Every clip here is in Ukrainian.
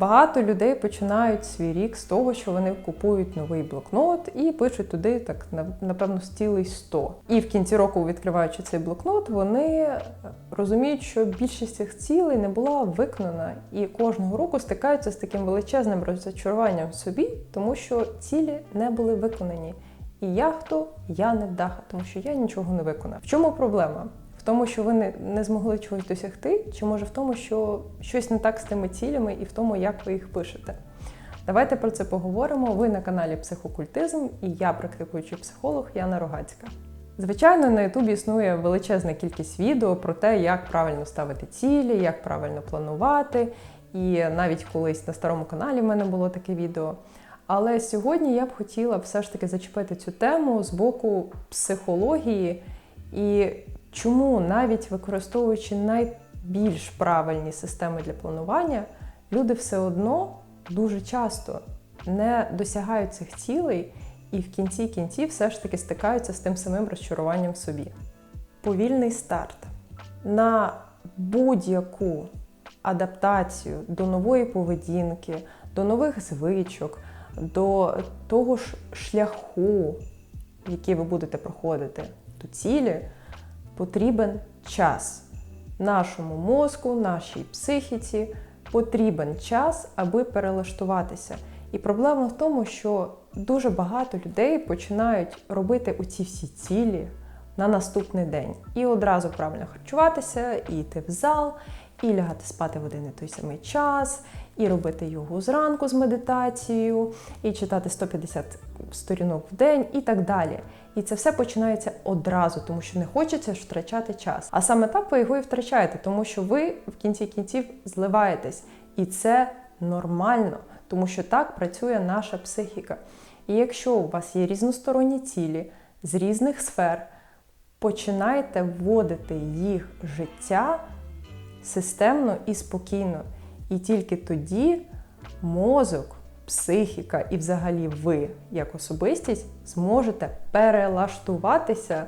Багато людей починають свій рік з того, що вони купують новий блокнот і пишуть туди так на- напевно цілий 100. І в кінці року, відкриваючи цей блокнот, вони розуміють, що більшість цих цілей не була виконана, і кожного року стикаються з таким величезним розчаруванням в собі, тому що цілі не були виконані. І я хто? Я не вдаха, тому що я нічого не виконав. В чому проблема? В тому, що ви не, не змогли чогось досягти, чи може в тому, що щось не так з тими цілями і в тому, як ви їх пишете. Давайте про це поговоримо. Ви на каналі Психокультизм і я, практикуючий психолог Яна Рогацька. Звичайно, на Ютубі існує величезна кількість відео про те, як правильно ставити цілі, як правильно планувати. І навіть колись на старому каналі в мене було таке відео. Але сьогодні я б хотіла все ж таки зачепити цю тему з боку психології і чому навіть використовуючи найбільш правильні системи для планування, люди все одно дуже часто не досягають цих цілей і в кінці кінців все ж таки стикаються з тим самим розчаруванням в собі. Повільний старт на будь-яку адаптацію до нової поведінки, до нових звичок, до того ж шляху, який ви будете проходити до цілі, потрібен час. Нашому мозку, нашій психіці потрібен час, аби перелаштуватися. І проблема в тому, що дуже багато людей починають робити оці всі цілі на наступний день. І одразу правильно харчуватися, і йти в зал, і лягати спати в один і той самий час, і робити йогу зранку з медитацією, і читати 150 сторінок в день, і так далі. І це все починається одразу, тому що не хочеться втрачати час. А саме так ви його і втрачаєте, тому що ви в кінці кінців зливаєтесь. І це нормально, тому що так працює наша психіка. І якщо у вас є різносторонні цілі з різних сфер, починайте вводити їх життя системно і спокійно. І тільки тоді мозок, психіка і взагалі ви, як особистість, зможете перелаштуватися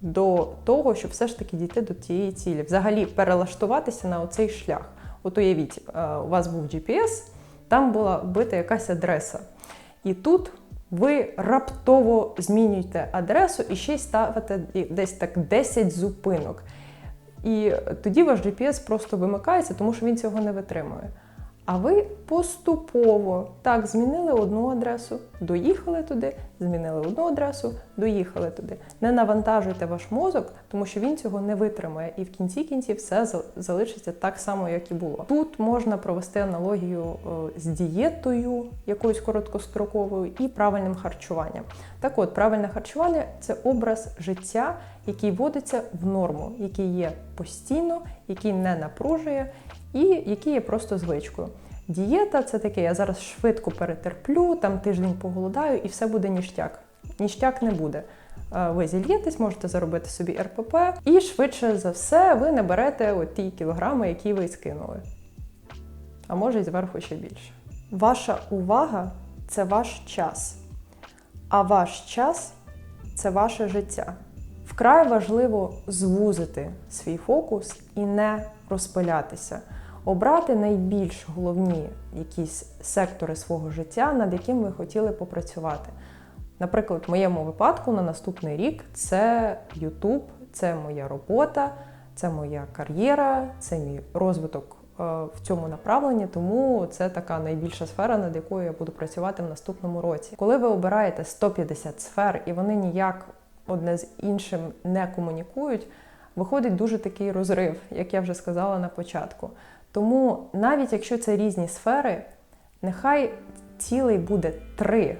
до того, щоб все ж таки дійти до тієї цілі. Взагалі перелаштуватися на оцей шлях. От уявіть, е, у вас був GPS, там була вбита якась адреса. І тут ви раптово змінюєте адресу і ще й ставите десь так 10 зупинок. І тоді ваш GPS просто вимикається, тому що він цього не витримує. А ви поступово так змінили одну адресу, доїхали туди, змінили одну адресу, доїхали туди. Не навантажуйте ваш мозок, тому що він цього не витримає, і в кінці кінців все за- залишиться так само, як і було. Тут можна провести аналогію е, з дієтою, якоюсь короткостроковою, і правильним харчуванням. Так от, правильне харчування це образ життя, який вводиться в норму, який є постійно, який не напружує і який є просто звичкою. Дієта це таке, я зараз швидко перетерплю, там тиждень поголодаю і все буде ніштяк. Ніштяк не буде. Е, Ви зільєтесь, можете заробити собі РПП, і швидше за все ви наберете от ті кілограми, які ви скинули. А може й зверху ще більше. Ваша увага це ваш час. А ваш час це ваше життя. Вкрай важливо звузити свій фокус і не розпилятися, обрати найбільш головні якісь сектори свого життя, над яким ви хотіли попрацювати. Наприклад, в моєму випадку на наступний рік це YouTube, це моя робота, це моя кар'єра, це мій розвиток е, в цьому направленні, тому це така найбільша сфера, над якою я буду працювати в наступному році. Коли ви обираєте 150 сфер і вони ніяк одне з іншим не комунікують, виходить дуже такий розрив, як я вже сказала на початку. Тому навіть якщо це різні сфери, нехай цілий буде три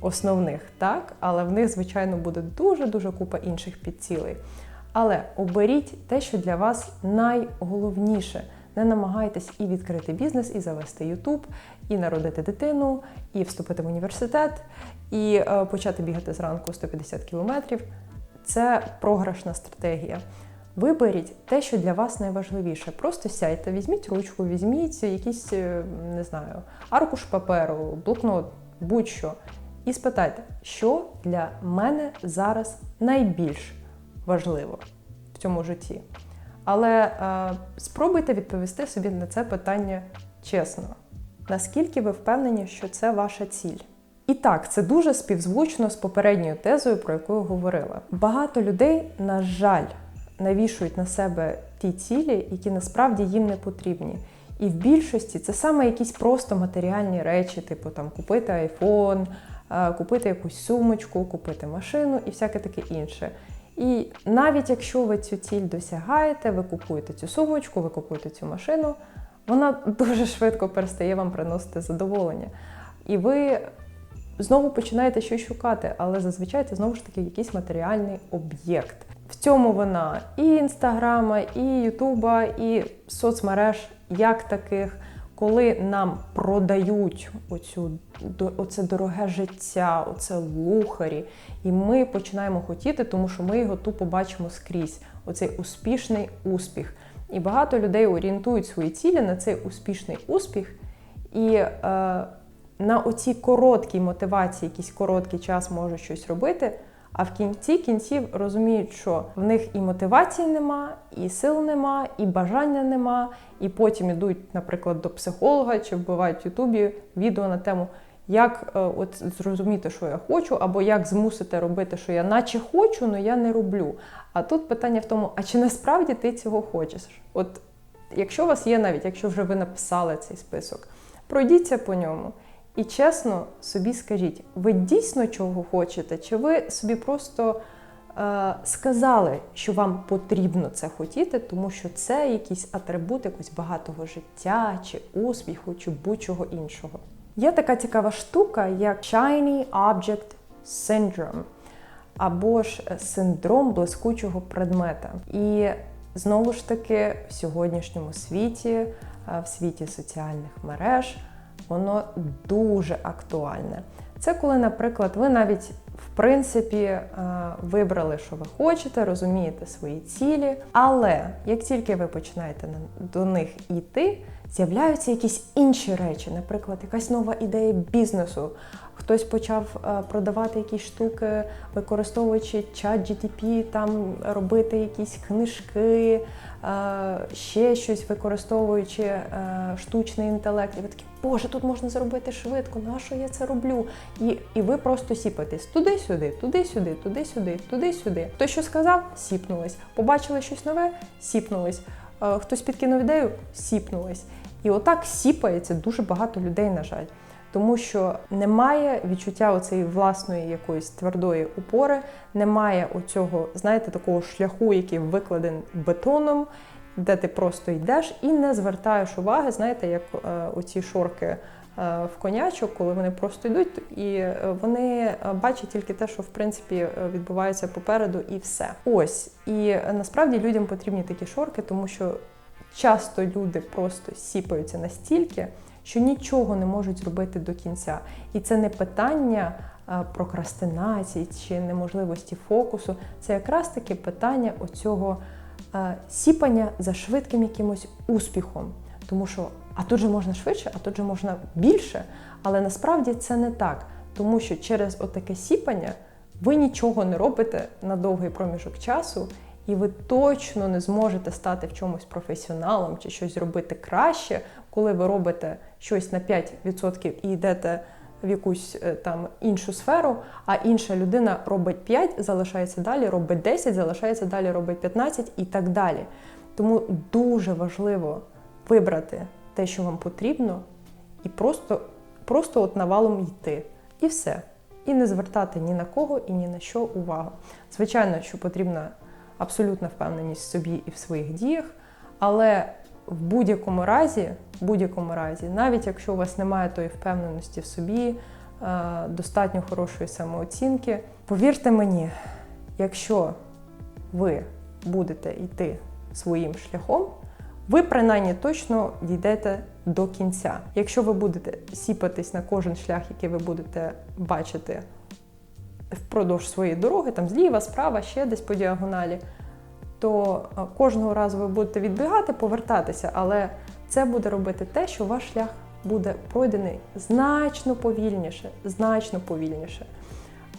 основних, так, але в них, звичайно, буде дуже-дуже купа інших підцілей. Але оберіть те, що для вас найголовніше. Не намагайтесь і відкрити бізнес, і завести YouTube, і народити дитину, і вступити в університет, і е, почати бігати зранку 150 кілометрів. Це програшна стратегія. Виберіть те, що для вас найважливіше. Просто сядьте, візьміть ручку, візьміть якийсь, е, не знаю, аркуш паперу, блокнот, будь-що. І спитайте, що для мене зараз найбільш важливо в цьому житті. Але е, спробуйте відповісти собі на це питання чесно, наскільки ви впевнені, що це ваша ціль? І так, це дуже співзвучно з попередньою тезою, про яку я говорила. Багато людей, на жаль, навішують на себе ті цілі, які насправді їм не потрібні. І в більшості це саме якісь просто матеріальні речі, типу там купити айфон, е, купити якусь сумочку, купити машину і всяке таке інше. І навіть якщо ви цю ціль досягаєте, ви купуєте цю сумочку, ви купуєте цю машину, вона дуже швидко перестає вам приносити задоволення. І ви знову починаєте щось шукати, але зазвичай це знову ж таки якийсь матеріальний об'єкт. Цьому вона і інстаграма, і Ютуба, і соцмереж як таких, коли нам продають оцю, оце дороге життя, оце лухарі, і ми починаємо хотіти, тому що ми його тупо бачимо скрізь. Оцей успішний успіх. І багато людей орієнтують свої цілі на цей успішний успіх. І е, на оцій короткій мотивації, якийсь короткий час може щось робити, а в кінці кінців розуміють, що в них і мотивації нема, і сил нема, і бажання нема, і потім ідуть, наприклад, до психолога чи вбивають в Ютубі відео на тему, як е, от зрозуміти, що я хочу, або як змусити робити, що я наче хочу, але я не роблю. А тут питання в тому, а чи насправді ти цього хочеш? От якщо у вас є навіть, якщо вже ви написали цей список, пройдіться по ньому. І чесно собі скажіть, ви дійсно чого хочете? Чи ви собі просто е, сказали, що вам потрібно це хотіти, тому що це якийсь атрибут якогось багатого життя, чи успіху, чи будь-чого іншого? Є така цікава штука, як Shiny Object Syndrome, або ж синдром блискучого предмета. І знову ж таки, в сьогоднішньому світі, е, в світі соціальних мереж, воно дуже актуальне. Це коли, наприклад, ви навіть в принципі е, вибрали, що ви хочете, розумієте свої цілі, але як тільки ви починаєте до них йти, з'являються якісь інші речі, наприклад, якась нова ідея бізнесу. Хтось почав е, продавати якісь штуки, використовуючи чат GTP, там робити якісь книжки, е, ще щось використовуючи е, штучний інтелект. І ви такі, боже, тут можна зробити швидко, на що я це роблю? І, і ви просто сіпаєтесь туди-сюди, туди-сюди, туди-сюди, туди-сюди. Хтось що сказав, сіпнулись. Побачили щось нове, сіпнулись. Хтось підкинув ідею, сіпнулись. І отак сіпається дуже багато людей, на жаль. Тому що немає відчуття оцеї власної якоїсь твердої опори, немає оцього, знаєте, такого шляху, який викладений бетоном, де ти просто йдеш і не звертаєш уваги, знаєте, як е, оці шорки е, в конячок, коли вони просто йдуть, і е, вони е, бачать тільки те, що в принципі відбувається попереду, і все. Ось і насправді людям потрібні такі шорки, тому що часто люди просто сіпаються настільки, що нічого не можуть зробити до кінця. І це не питання е, прокрастинації чи неможливості фокусу, це якраз таки питання оцього е, сіпання за швидким якимось успіхом. Тому що а тут же можна швидше, а тут же можна більше. Але насправді це не так, тому що через отаке сіпання ви нічого не робите на довгий проміжок часу, і ви точно не зможете стати в чомусь професіоналом чи щось зробити краще, коли ви робите щось на 5% і йдете в якусь е, там іншу сферу, а інша людина робить 5, залишається далі, робить 10, залишається далі, робить 15 і так далі. Тому дуже важливо вибрати те, що вам потрібно, і просто, просто от навалом йти. І все. І не звертати ні на кого і ні на що увагу. Звичайно, що потрібна абсолютна впевненість в собі і в своїх діях, але в будь-якому разі, в будь-якому разі, навіть якщо у вас немає тої впевненості в собі, е, достатньо хорошої самооцінки, повірте мені, якщо ви будете йти своїм шляхом, ви принаймні точно дійдете до кінця. Якщо ви будете сіпатись на кожен шлях, який ви будете бачити впродовж своєї дороги, там зліва, справа, ще десь по діагоналі, то е, кожного разу ви будете відбігати, повертатися, але це буде робити те, що ваш шлях буде пройдений значно повільніше, значно повільніше.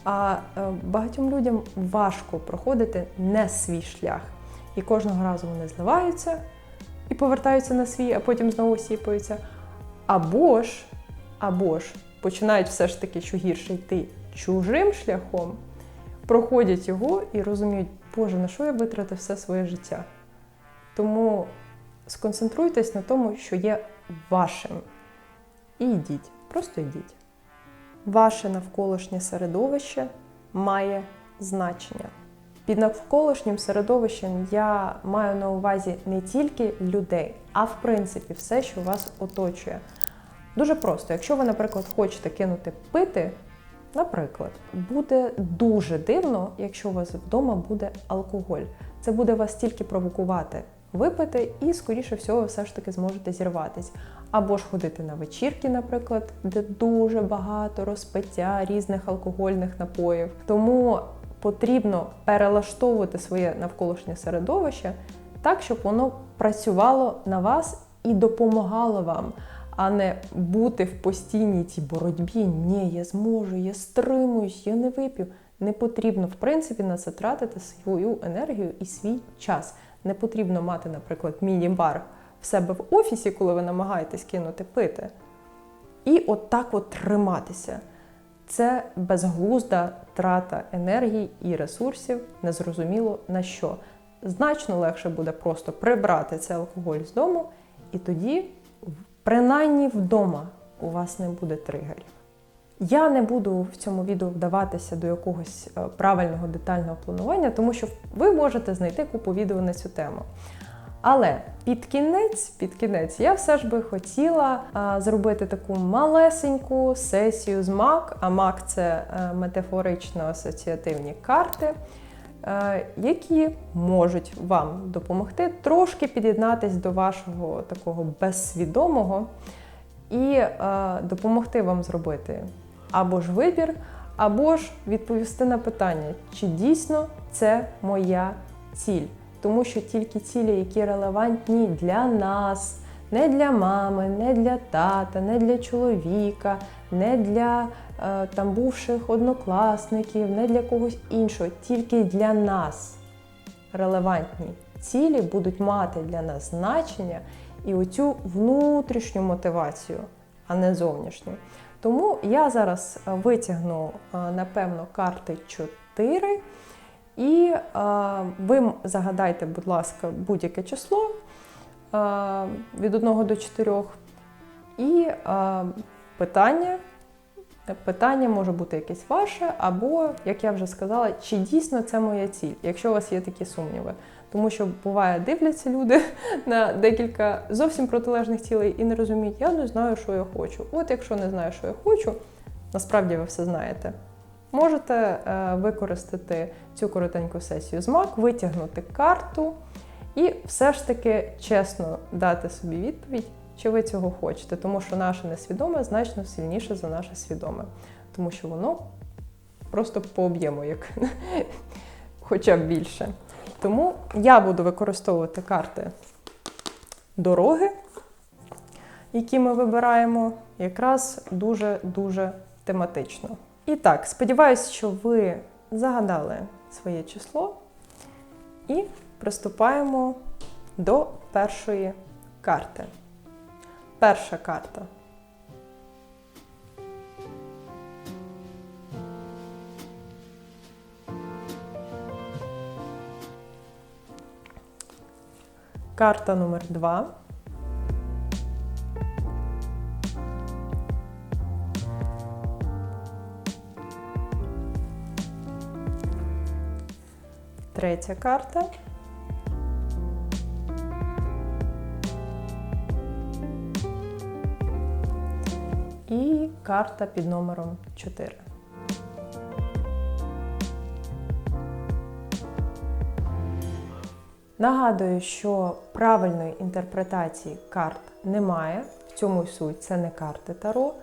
А е, багатьом людям важко проходити не свій шлях. І кожного разу вони зливаються і повертаються на свій, а потім знову сіпаються. Або ж, або ж починають все ж таки, що гірше йти чужим шляхом, проходять його і розуміють, Боже, на що я витратив все своє життя? Тому сконцентруйтесь на тому, що є вашим. І йдіть, просто йдіть. Ваше навколишнє середовище має значення. Під навколишнім середовищем я маю на увазі не тільки людей, а в принципі все, що вас оточує. Дуже просто, якщо ви, наприклад, хочете кинути пити, наприклад, буде дуже дивно, якщо у вас вдома буде алкоголь. Це буде вас тільки провокувати випити, і, скоріше всього, все ж таки зможете зірватись. Або ж ходити на вечірки, наприклад, де дуже багато розпиття різних алкогольних напоїв. Тому потрібно перелаштовувати своє навколишнє середовище так, щоб воно працювало на вас і допомагало вам, а не бути в постійній цій боротьбі. Ні, я зможу, я стримуюсь, я не вип'ю. Не потрібно, в принципі, на це тратити свою енергію і свій час. Не потрібно мати, наприклад, міні-бар в себе в офісі, коли ви намагаєтесь кинути пити. І от, от триматися. Це безглузда трата енергії і ресурсів, незрозуміло на що. Значно легше буде просто прибрати цей алкоголь з дому, і тоді, принаймні вдома, у вас не буде тригерів. Я не буду в цьому відео вдаватися до якогось е, правильного детального планування, тому що ви можете знайти купу відео на цю тему. Але під кінець, під кінець, я все ж би хотіла а, зробити таку малесеньку сесію з МАК. А МАК це е, метафорично-асоціативні карти, е, які можуть вам допомогти трошки під'єднатись до вашого такого безсвідомого і е, допомогти вам зробити або ж вибір, або ж відповісти на питання, чи дійсно це моя ціль. Тому що тільки цілі, які релевантні для нас, не для мами, не для тата, не для чоловіка, не для е, там бувших однокласників, не для когось іншого, тільки для нас релевантні цілі будуть мати для нас значення і оцю внутрішню мотивацію, а не зовнішню. Тому я зараз витягну, е, напевно, карти 4. І е, ви загадайте, будь ласка, будь-яке число е, від 1 до 4. І е, питання. Питання може бути якесь ваше, або, як я вже сказала, чи дійсно це моя ціль, якщо у вас є такі сумніви. Тому що буває, дивляться люди на декілька зовсім протилежних цілей і не розуміють, я не знаю, що я хочу. От якщо не знаю, що я хочу, насправді ви все знаєте. Можете е, використати цю коротеньку сесію з МАК, витягнути карту і все ж таки чесно дати собі відповідь, чи ви цього хочете, тому що наше несвідоме значно сильніше за наше свідоме, тому що воно просто по об'єму, як хоча б більше. Тому я буду використовувати карти дороги, які ми вибираємо, якраз дуже-дуже тематично. І так, сподіваюся, що ви загадали своє число і приступаємо до першої карти. Перша карта. Карта номер два. Третя карта. Карта під номером 4. Нагадую, що правильної інтерпретації карт немає. В цьому й суть це не карти Таро.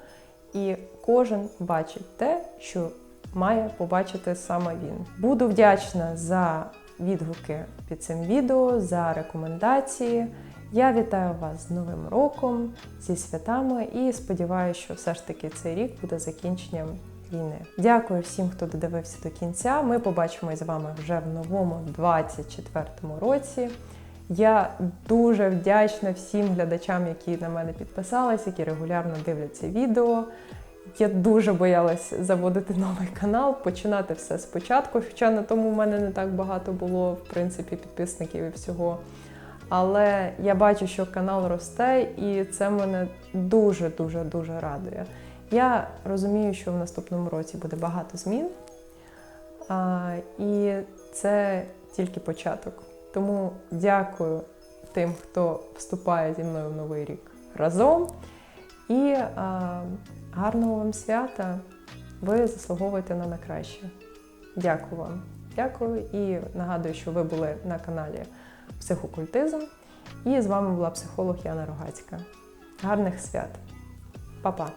І кожен бачить те, що має побачити саме він. Буду вдячна за відгуки під цим відео, за рекомендації. Я вітаю вас з Новим роком, зі святами і сподіваюся, що все ж таки цей рік буде закінченням війни. Дякую всім, хто додивився до кінця. Ми побачимось з вами вже в новому 24-му році. Я дуже вдячна всім глядачам, які на мене підписались, які регулярно дивляться відео. Я дуже боялась заводити новий канал, починати все спочатку, хоча на тому в мене не так багато було, в принципі, підписників і всього. Але я бачу, що канал росте, і це мене дуже дуже радує. Я розумію, що в наступному році буде багато змін, і це тільки початок. Тому дякую тим, хто вступає зі мною в новий рік разом. І гарного вам свята! Ви заслуговуєте на найкраще. Дякую вам. Дякую і нагадую, що ви були на каналі Психокультизм. І з вами була психолог Яна Рогацька. Гарних свят! Па-па!